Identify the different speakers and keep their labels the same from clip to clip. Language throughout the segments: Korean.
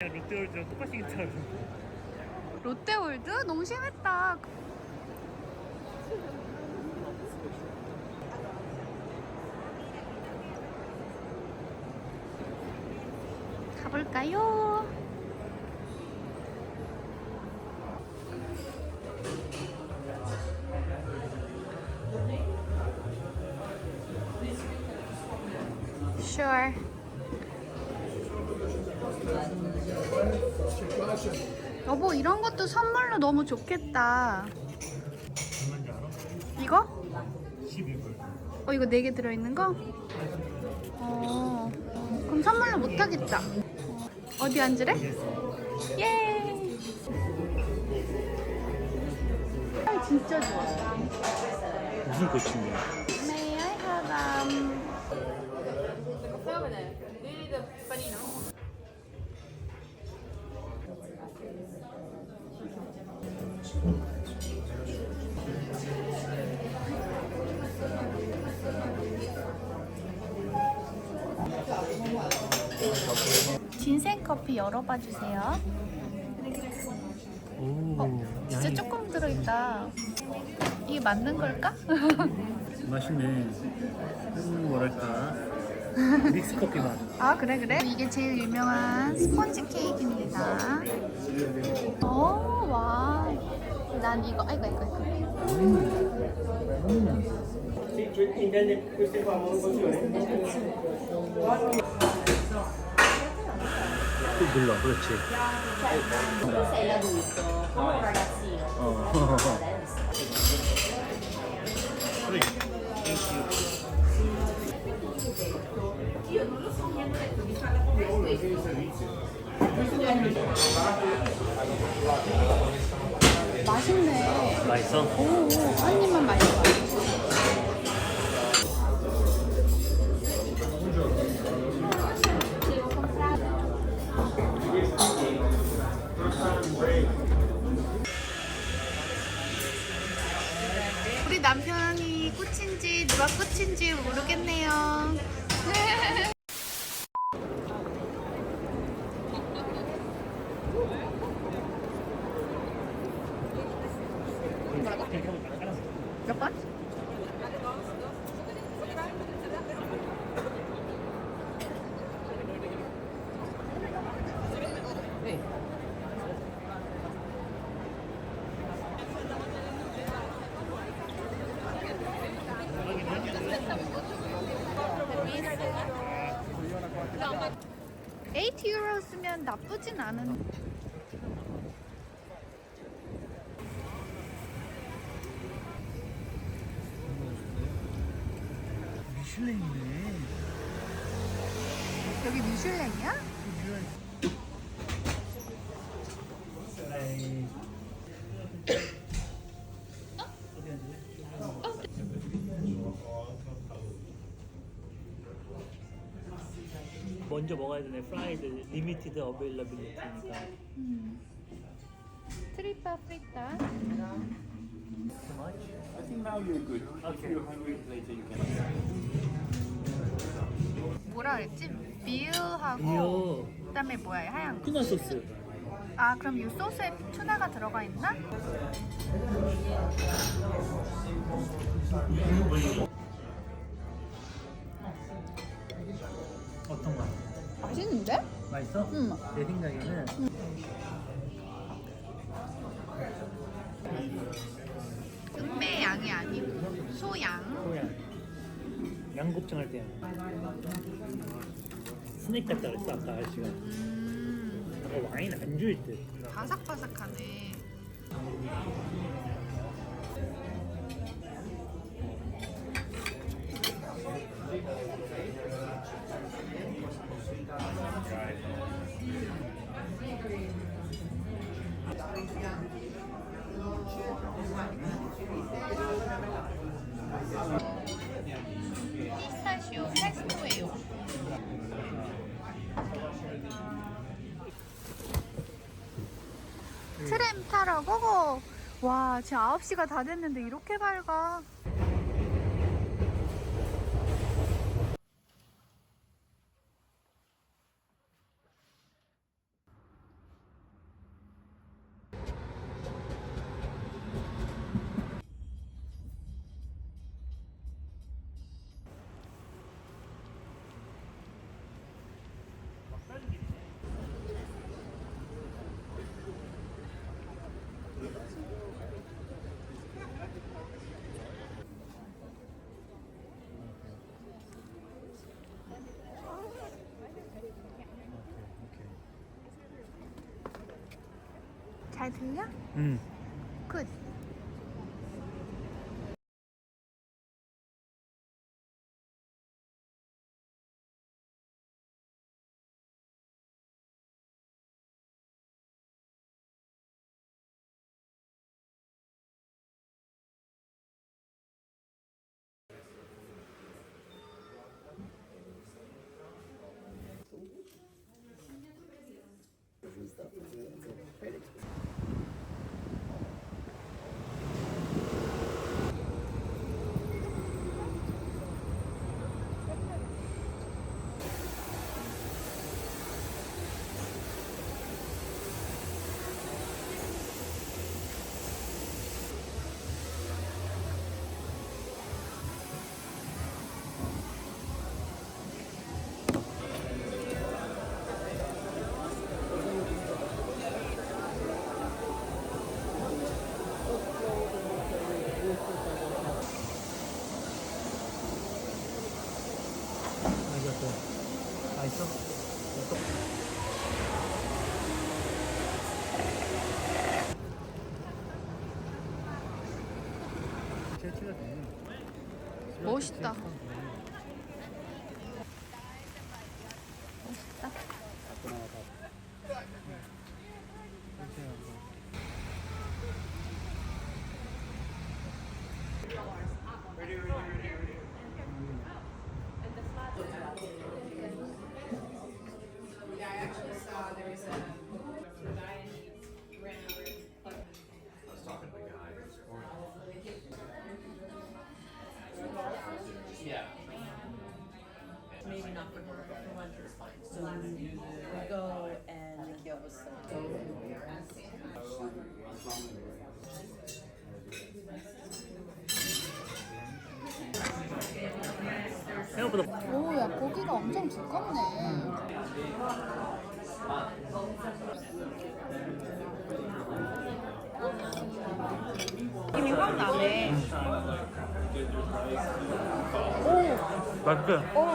Speaker 1: 롯데월드랑 똑같이 생겼잖아.
Speaker 2: 롯데월드? 너무 심했다. 가볼까요? 여보 이런 것도 선물로 너무 좋겠다.
Speaker 1: 얼마인지 알아?
Speaker 2: 이거?
Speaker 1: 11불.
Speaker 2: 어 이거 네 개 들어있는 거? 어 그럼 선물로 못 하겠다. 어, 디 앉으래? 예. 향 진짜 좋아.
Speaker 1: 무슨 꽃인데?
Speaker 2: May I have um? 진생 커피 열어봐 주세요.
Speaker 1: 오,
Speaker 2: 진짜 조금 들어있다. 이게 맞는 걸까?
Speaker 1: 맛있네. 음, 뭐랄까. 믹스 커피 맛.
Speaker 2: 아 그래 그래? 이게 제일 유명한 스펀지 케이크입니다. 오 와. 난 이거 아이고 아이고 아이고.
Speaker 1: 또 눌러, 그렇지.
Speaker 3: sei l'adulto, come un ragazzino.
Speaker 1: 어.
Speaker 2: 맛있네.
Speaker 1: 맛있어?
Speaker 2: 오, 한 입만 맛있어. 우리 남편이 꽃인지 누가 꽃인지 모르겠네요. 몇 번?8 유로 쓰면 나쁘진 않은.
Speaker 1: 미슐랭이네.
Speaker 2: 여기 미슐랭이야?
Speaker 1: 에이. 먼저 먹어야 되네. 프라이드 리미티드 어베일러빌리티니까.
Speaker 2: 트리파 프리타.
Speaker 4: I think now you're good. If you're hungry later, you can.
Speaker 2: 뭐라 그랬지? 미유하고
Speaker 1: 이요.
Speaker 2: 그다음에 뭐야 하얀 거.
Speaker 1: 투나 소스.
Speaker 2: 아 그럼 이 소스에 투나가 들어가 있나?
Speaker 1: 어떤 거?
Speaker 2: 맛있는데?
Speaker 1: 맛있어?
Speaker 2: 응.
Speaker 1: 내 생각에는
Speaker 2: 은매 양이 아니고 소양.
Speaker 1: 소양 양곱창 할 때. 스낵 같다 그랬어 아까 아저씨가.
Speaker 2: 음,
Speaker 1: 아까 와인 안주일 때.
Speaker 2: 바삭바삭하네. 피스타치오 페스토예요. 트램 타러 고고! 와, 지금 9시가 다 됐는데 이렇게 밝아. 잘 들려?
Speaker 1: 응.
Speaker 2: 멋있다.
Speaker 1: 생각보다
Speaker 2: 오, 야, 고기가 엄청 두껍네. 힘이 확 나네.
Speaker 1: 맛있어.
Speaker 2: 오,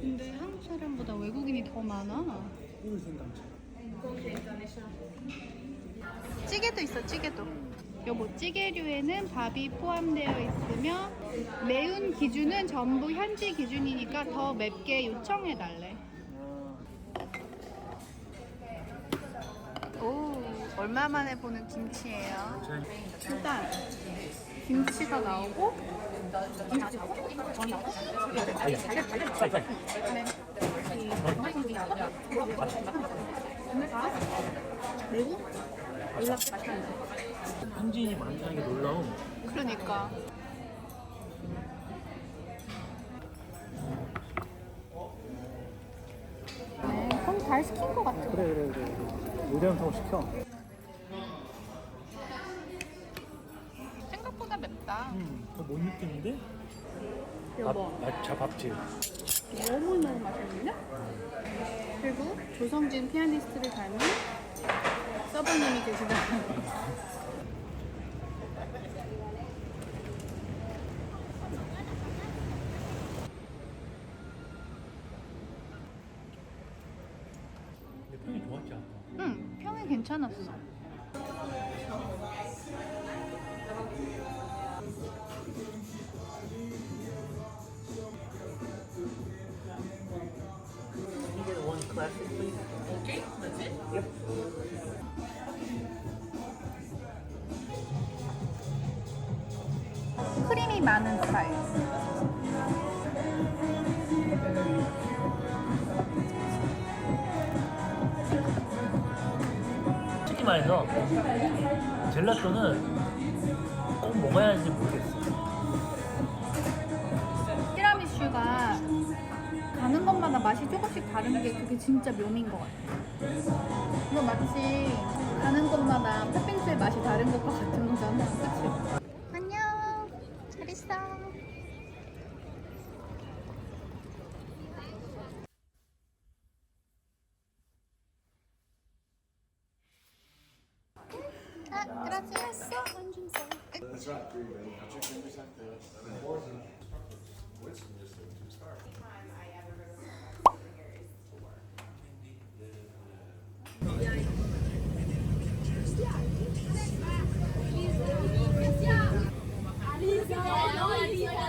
Speaker 2: 근데 한국 사람보다 외국인이 더 많아. 찌개도 있어, 찌개도. 여보, 찌개류에는 밥이 포함되어 있으며 매운 기준은 전부 현지 기준이니까 더 맵게 요청해 달래. 오, 얼마 만에 보는 김치예요. 일단 김치가 나오고 매고
Speaker 1: 현지인이 많다는 게 놀라움.
Speaker 2: 그러니까 네, 그럼 잘 시킨 것 같아.
Speaker 1: 그래 그래 그래. 요리한다고 시켜. 더 못 느끼는데?
Speaker 2: 여보,
Speaker 1: 자 밥집.
Speaker 2: 너무 너무 맛있는데? 그리고 조성진 피아니스트를 닮은 서버님이 계시다.
Speaker 1: 근데 평이 좋았지 않아?
Speaker 2: 응, 평이 괜찮았어.
Speaker 3: Okay, that's it?
Speaker 2: 크림이 많은 스타일.
Speaker 1: 솔직히 말해서 젤라또는 꼭 먹어야 하는지 모르겠어.
Speaker 2: 티라미슈가 가는 것마다 맛이 조금씩 다른 게 진짜 묘미인 것 같아. 이거 마치 가는 곳마다 팥빙수의 맛이 다른 것과 같은 거잖아. 그치? 안녕. 잘 있어. 아, gracias.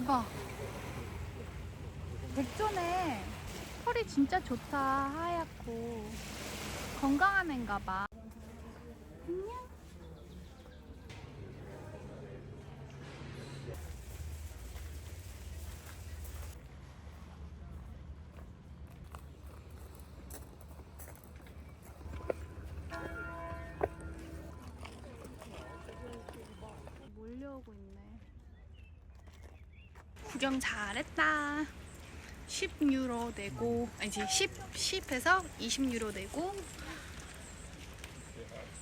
Speaker 2: 대박. 백조네. 털이 진짜 좋다. 하얗고. 건강한 애인가 봐. 구경 잘했다. 10유로 내고 아니지 10 10에서 20유로 내고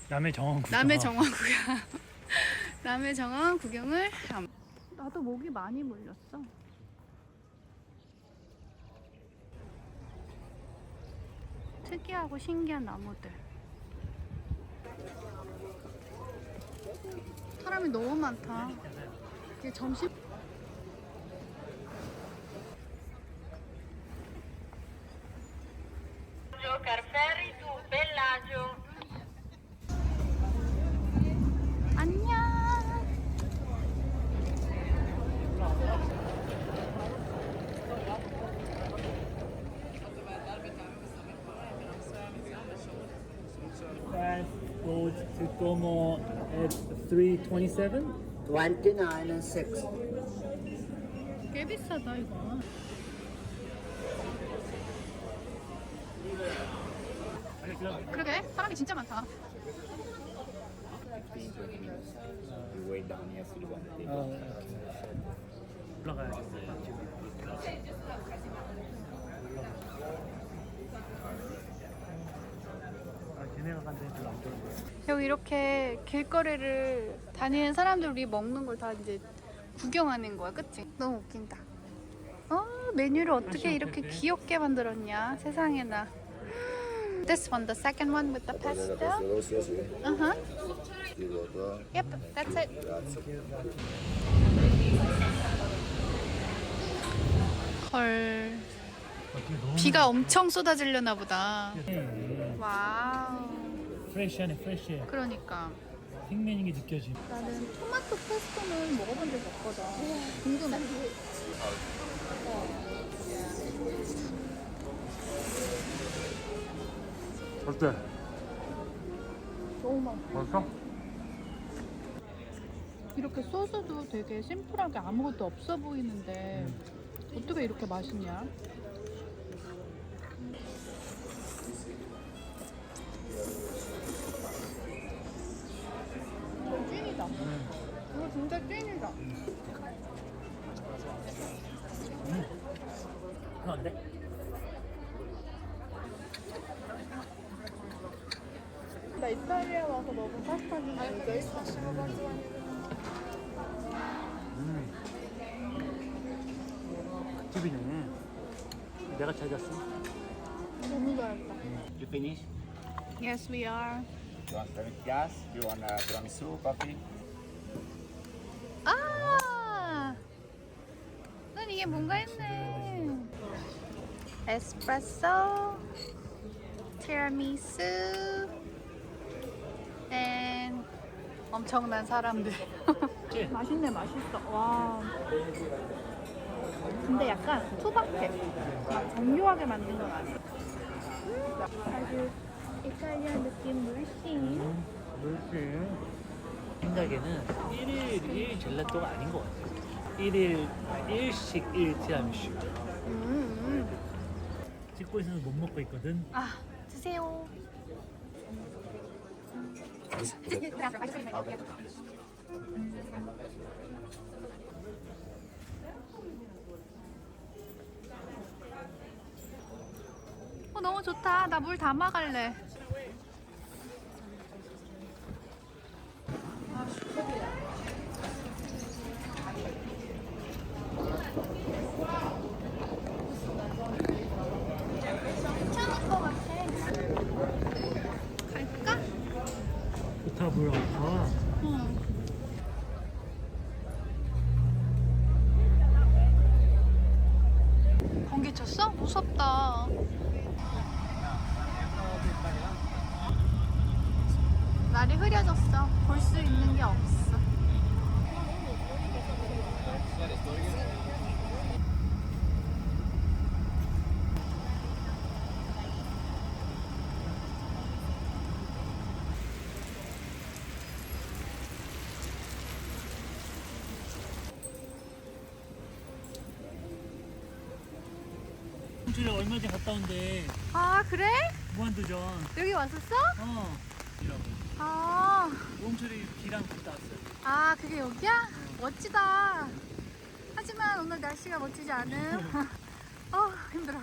Speaker 1: 남의 정원 구경.
Speaker 2: 남의 정원 구경 남의 정원 구경을 함. 나도 목이 많이 물렸어. 특이하고 신기한 나무들. 사람이 너무 많다. 이게 점심
Speaker 1: 327.
Speaker 5: 29 and 6.
Speaker 2: 꽤 비싸다 이거. 그러게 사람이 진짜 많다.
Speaker 4: 15, 20 minutes. You wait down here so you want to take
Speaker 1: 어, 올라가야겠어요. 지금. 아, 걔네가 간 데는 별로 안 좋은데.
Speaker 2: 여기 이렇게 길거리를 다니는 사람들이 먹는 걸 다 이제 구경하는 거야, 그치? 너무 웃긴다. 어, 메뉴를 어떻게 이렇게 귀엽게 만들었냐, 세상에나. This one, the second one with the pesto. Uh huh. Yep, that's it. 헐. 비가 엄청 쏟아지려나 보다. 와우.
Speaker 1: 프레시하네, 프레시해.
Speaker 2: 그러니까.
Speaker 1: 생면인 게 느껴지.
Speaker 2: 나는 토마토 페스토는 먹어본 적이 없거든. 궁금해.
Speaker 1: 어때?
Speaker 2: 너무 맛
Speaker 1: 맛있어?
Speaker 2: 이렇게 소스도 되게 심플하게 아무것도 없어 보이는데 어떻게 이렇게 맛있냐? 진짜 찐이다.
Speaker 1: 불편한데?
Speaker 2: 나 이탈리아 와서 먹은 파스타는 이거 있어.
Speaker 1: 집이네. 내가 찾았어.
Speaker 2: 너무 잘했다.
Speaker 4: You finish?
Speaker 2: Yes, we are.
Speaker 4: You want gas? You want uh, tiramisu, coffee?
Speaker 2: 아! 난 이게 뭔가 했네. 에스프레소, 티라미수, 앤 엄청난 사람들. 맛있네, 맛있어. 와. 근데 약간 투박해. 막 정교하게 만든 건 아니야. 음, 아주 이탈리아 느낌 물씬.
Speaker 1: 물씬. 생각에는 1일 1 젤라또가 아닌 것 같아. 1일 1식 1 티라미슈.
Speaker 2: 음,
Speaker 1: 찍고 있어서 못 먹고 있거든.
Speaker 2: 아, 드세요. 어, 너무 좋다. 나 물 담아갈래. 괜찮을 것 같아. 갈까?
Speaker 1: 보여. 아,
Speaker 2: 응. 번개 쳤어? 무섭다. 날이 흐려졌어. 볼 수 있는 게 없어.
Speaker 1: 홍준이 얼마 전에 갔다 온데
Speaker 2: 아, 그래?
Speaker 1: 무한도전.
Speaker 2: 여기 왔었어?
Speaker 1: 어. 이라고.
Speaker 2: 아,
Speaker 1: 홍철이 기랑 갔다 왔어.
Speaker 2: 아 그게 여기야? 멋지다. 하지만 오늘 날씨가 멋지지 않음. 아, 힘들어.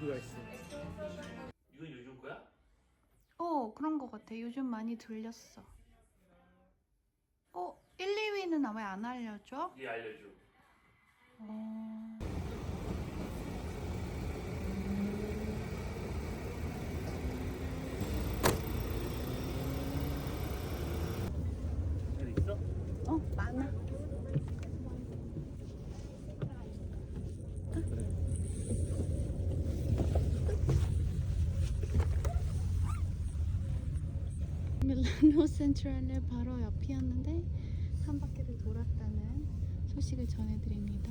Speaker 1: 리뷰가 있어. 이건 요즘 거야?
Speaker 2: 어, 그런 것 같아. 요즘 많이 들렸어. 어, 1, 2위는 왜안 알려줘?
Speaker 1: 얘 알려줘.
Speaker 2: 어...
Speaker 1: 잘 있어?
Speaker 2: 어, 많아. 밀라노 센트럴의 바로 옆이었는데 한 바퀴를 돌았다는 소식을 전해드립니다.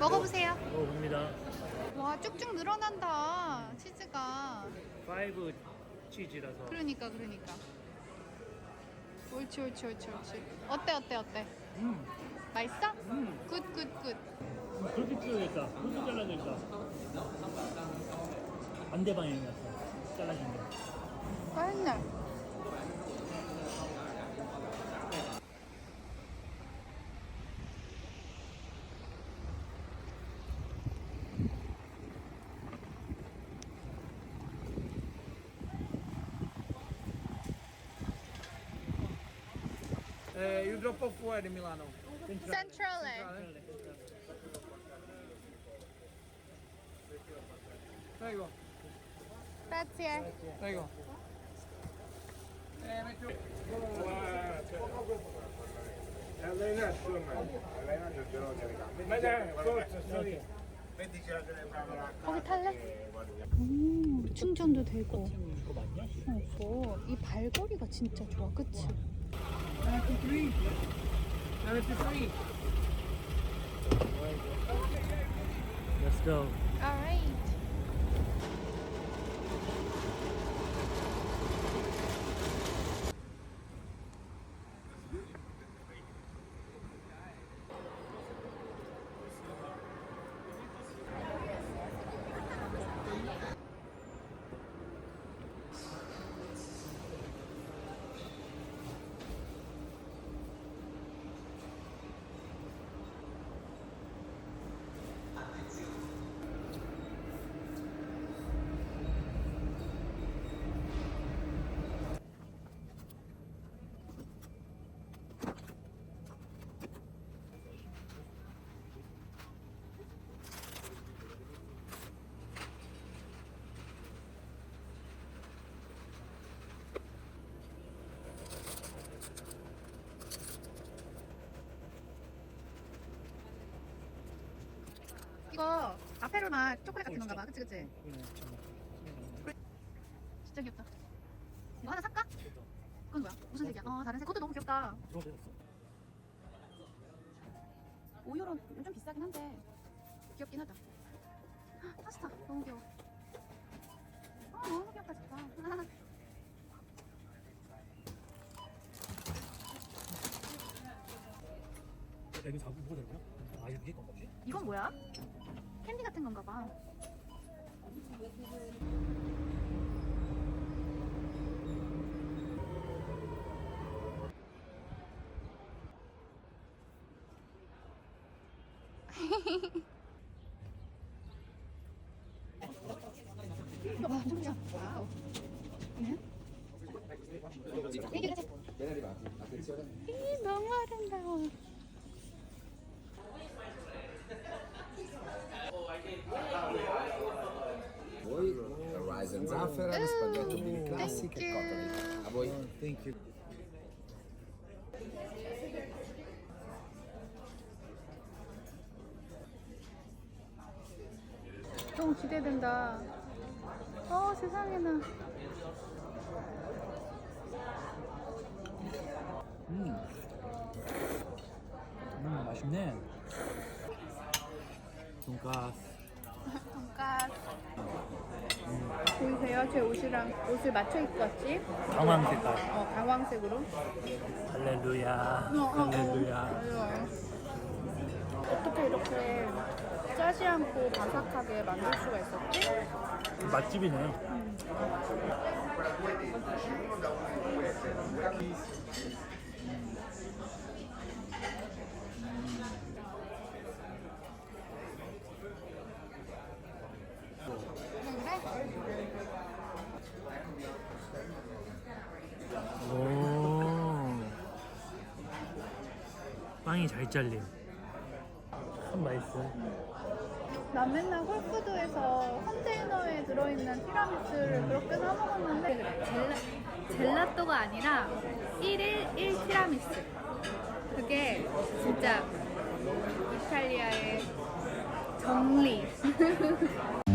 Speaker 2: 먹어보세요.
Speaker 1: 먹어봅니다.
Speaker 2: 와 쭉쭉 늘어난다 치즈가.
Speaker 1: 파이브 치즈라서.
Speaker 2: 그러니까 그러니까. 옳지 옳지 옳지 옳지. 어때 어때 어때?
Speaker 1: 음,
Speaker 2: 맛있어?
Speaker 1: 음.
Speaker 2: 굿굿 굿.
Speaker 1: 그렇게 튀어야겠다. 그렇게 잘라야겠다. 반대 방향이었어. 잘라진 거.
Speaker 2: 아 맛있네.
Speaker 6: Eh, you drop off where in Milano?
Speaker 2: 센트럴에.
Speaker 6: Prego,
Speaker 2: Grazie.
Speaker 6: prego. Eh, metto...
Speaker 2: 거기 탈래? 오, 충전도 되고.
Speaker 1: 이거?
Speaker 2: 어, 이 발걸이가 진짜 좋아, 그치? 93. 93.
Speaker 1: Let's go.
Speaker 2: All right. 이거 아페로나 초콜릿 같은 건가 봐. 그치, 그치? 진짜 귀엽다. 이거 하나 살까? 그건 뭐야? 무슨 색이야? 어, 다른 색. 그것도 너무 귀엽다. 5유로 좀 비싸긴 한데 귀엽긴 하다. 헉, 파스타 너무 귀여워. 아 너무 귀엽다 진짜.
Speaker 1: 여기 자꾸 뭐더라고요? 아 이게 건가 보지?
Speaker 2: 이건 뭐야? 캔디 같은 건가 봐. 와, 진짜. 와우. 네? 얘기를 하자. 이, 너무 아름다워.
Speaker 5: Voi Horizon Zafferan, spaghetto mini classic e cotton. A voi? Thank you.
Speaker 2: 너무 기대된다. 어, 세상에나.
Speaker 1: 음. 음 맛있네.
Speaker 2: 돈가스. 보이세요? 제 옷이랑 옷을 맞춰 입고 왔지?
Speaker 1: 강황 색깔.
Speaker 2: 어, 강황색으로.
Speaker 1: 할렐루야.
Speaker 2: 어, 어, 어.
Speaker 1: 할렐루야.
Speaker 2: 맞아요. 어떻게 이렇게 짜지 않고 바삭하게 만들 수가 있었지?
Speaker 1: 맛집이네. 오. 빵이 잘 잘림. 참 맛있어.
Speaker 2: 난 맨날 홀푸드에서 컨테이너에 들어있는 티라미수를 그렇게 사 먹었는데 젤라, 젤라또가 아니라 1일 1 티라미수 그게 진짜 이탈리아의 정리